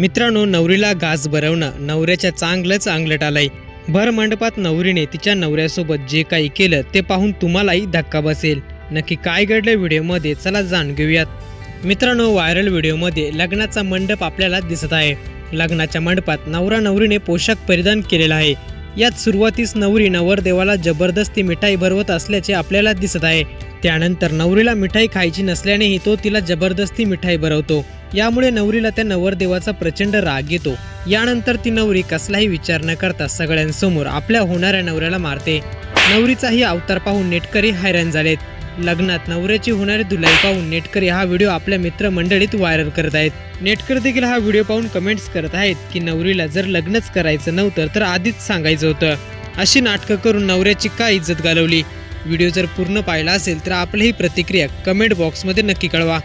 मित्रांनो नवरीला घास भरवणं नवऱ्याच्या चांगलंच अंगलट आलंय. भर मंडपात नवरीने तिच्या नवऱ्यासोबत जे काही केलं ते पाहून तुम्हालाही धक्का बसेल. नक्की काय घडलं व्हिडिओमध्ये चला जाण घेऊयात. मित्रांनो व्हायरल व्हिडिओमध्ये लग्नाचा मंडप आपल्याला दिसत आहे. लग्नाच्या मंडपात नवरा नवरीने पोशाख परिधान केलेला आहे. यात सुरुवातीस नवरी नवरदेवाला जबरदस्ती मिठाई भरवत असल्याचे आपल्याला दिसत आहे. त्यानंतर नवरीला मिठाई खायची नसल्यानेही तो तिला जबरदस्ती मिठाई भरवतो. यामुळे नवरीला त्या नवरदेवाचा प्रचंड राग येतो. यानंतर ती नवरी कसलाही विचार न करता सगळ्यांसमोर आपल्या होणाऱ्या नवऱ्याला मारते. नवरीचाही अवतार पाहून नेटकरी हैराण झालेत. लग्नात नवऱ्याची होणारी धुलाई पाहून नेटकरी हा व्हिडिओ आपल्या मित्रमंडळीत व्हायरल करत आहेत. नेटकर देखील हा व्हिडिओ पाहून कमेंट्स करत आहेत की नवरीला जर लग्नच करायचं नव्हतं तर आधीच सांगायचं होतं. अशी नाटकं करून नवऱ्याची का इज्जत घालवली? व्हिडिओ जर पूर्ण पाहिला असेल तर आपलीही प्रतिक्रिया कमेंट बॉक्समध्ये नक्की कळवा.